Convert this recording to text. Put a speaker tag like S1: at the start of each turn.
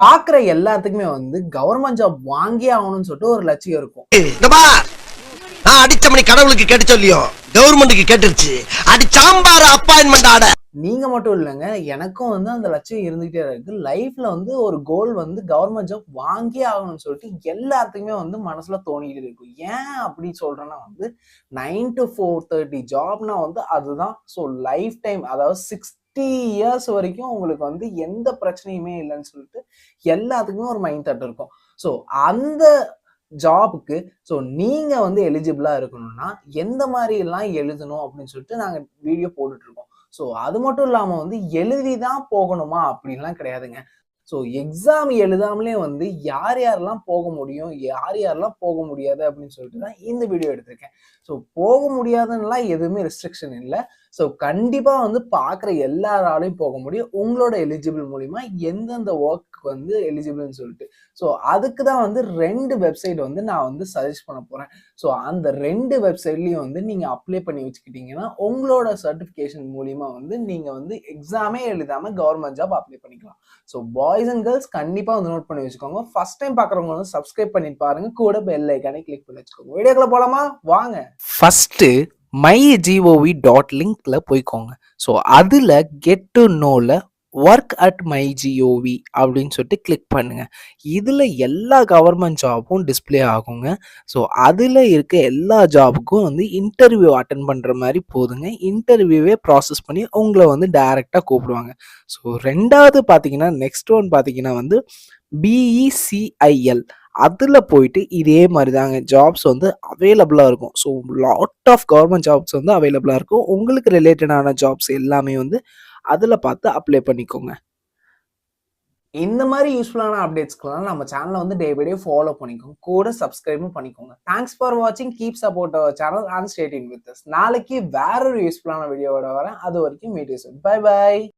S1: பாக்குற எல்லாத்துக்குமே வந்து கவர்மெண்ட் ஜாப் வாங்கியே ஆகணும்னு சொல்லிட்டு ஒரு லட்சியம் இருக்கும்.
S2: நான் அடிச்ச மணி கடவுளுக்கு கேட்டு சொல்லியோ? கவர்மெண்ட்டுக்கு கேட்டுருச்சு. அடி சாம்பார் அப்பாயின்மெண்ட் ஆட.
S1: நீங்க மட்டும் இல்லைங்க எனக்கும் வந்து அந்த லட்சியம் இருந்துகிட்டே இருக்கு. லைஃப்ல வந்து ஒரு கோல் வந்து கவர்மெண்ட் ஜாப் வாங்கியே ஆகணும்னு சொல்லிட்டு எல்லாத்துக்குமே வந்து மனசுல தோணிக்கிட்டு இருக்கும். ஏன் அப்படி சொல்றேன்னா வந்து நைன் டு ஃபோர் தேர்ட்டி ஜாப்னா வந்து அதுதான். ஸோ லைஃப் டைம் அதாவது ஃபிஃப்டி இயர்ஸ் வரைக்கும் உங்களுக்கு வந்து எந்த பிரச்சனையுமே இல்லைன்னு சொல்லிட்டு எல்லாத்துக்குமே ஒரு மைண்ட் தாட் இருக்கும். ஸோ அந்த ஜாபுக்கு ஸோ நீங்க வந்து எலிஜிபிளா இருக்கணும்னா எந்த மாதிரி எல்லாம் எழுதணும் அப்படின்னு சொல்லிட்டு நாங்க வீடியோ போட்டுட்டு இருக்கோம். ஸோ அது மட்டும் இல்லாம வந்து எழுதி தான் போகணுமா அப்படின்லாம் கிடையாதுங்க. ஸோ எக்ஸாம் எழுதாமலே வந்து யார் யாரெல்லாம் போக முடியும் யார் யாரெல்லாம் போக முடியாது அப்படின்னு சொல்லிட்டு தான் இந்த வீடியோ எடுத்திருக்கேன். ஸோ போக முடியாதுன்னெலாம் எதுவுமே ரெஸ்ட்ரிக்ஷன் இல்லை. ஸோ கண்டிப்பாக வந்து பார்க்குற எல்லாராலையும் போக முடியும். உங்களோட எலிஜிபிள் மூலிமா எந்தெந்த ஒர்க் வந்து எலிஜிபிள்னு சொல்லிட்டு. ஸோ அதுக்கு தான் வந்து ரெண்டு வெப்சைட் வந்து நான் வந்து சஜஸ்ட் பண்ண போகிறேன் ஸோ அந்த ரெண்டு வெப்சைட்லேயும் வந்து நீங்கள் அப்ளை பண்ணி வச்சுக்கிட்டீங்கன்னா உங்களோட சர்டிஃபிகேஷன் மூலிமா வந்து நீங்கள் வந்து எக்ஸாமே எழுதாமல் கவர்மெண்ட் ஜாப் அப்ளை பண்ணிக்கலாம். ஸோ பாய்ஸ் அண்ட் கேர்ள்ஸ் கண்டிப்பாக வந்து நோட் பண்ணி வச்சுக்கோங்க. ஃபர்ஸ்ட் டைம் பார்க்குறவங்க வந்து சப்ஸ்கிரைப் பண்ணி பாருங்க. கூட பெல் ஐக்கானே கிளிக் பண்ணி வச்சுக்கோங்க. வீடியோக்குள்ள போலாமா? வாங்க. ஃபர்ஸ்ட்டு மை ஜிஓவி டாட் லிங்க்ல போய்க்கோங்க. ஸோ அதில் get to நோவில் work at my G O V அப்படின்னு சொல்லிட்டு கிளிக் பண்ணுங்கள் இதில் எல்லா கவர்மெண்ட் ஜாபும் டிஸ்ப்ளே ஆகுங்க. ஸோ அதில் இருக்க எல்லா ஜாபுக்கும் வந்து இன்டர்வியூ அட்டன் பண்ணுற மாதிரி போதுங்க. இன்டர்வியூவே ப்ராசஸ் பண்ணி உங்களை வந்து டைரெக்டாக கூப்பிடுவாங்க. ஸோ ரெண்டாவது பார்த்தீங்கன்னா நெக்ஸ்ட் ஒன் பார்த்தீங்கன்னா வந்து பிஇசிஐஎல் அதில் போயிட்டு இதே மாதிரி தாங்க ஜாப்ஸ் வந்து அவைலபிளாக இருக்கும். So lot of government jobs வந்து அவைலபிளாக இருக்கும். உங்களுக்கு ரிலேட்டடான ஜாப்ஸ் எல்லாமே வந்து அதில் பார்த்து அப்ளை பண்ணிக்கோங்க. இந்த மாதிரி யூஸ்ஃபுல்லான அப்டேட்ஸ்க்கெல்லாம் நம்ம சேனலை வந்து டே பை டே ஃபாலோ பண்ணிக்கோங்க. கூட சப்ஸ்கிரைபும் பண்ணிக்கோங்க. தேங்க்ஸ் ஃபார் வாட்சிங் keep support our channel and stayed in with நாளைக்கு வேற ஒரு யூஸ்ஃபுல்லான வீடியோவோட வரேன். அது வரைக்கும் மீட் பை பை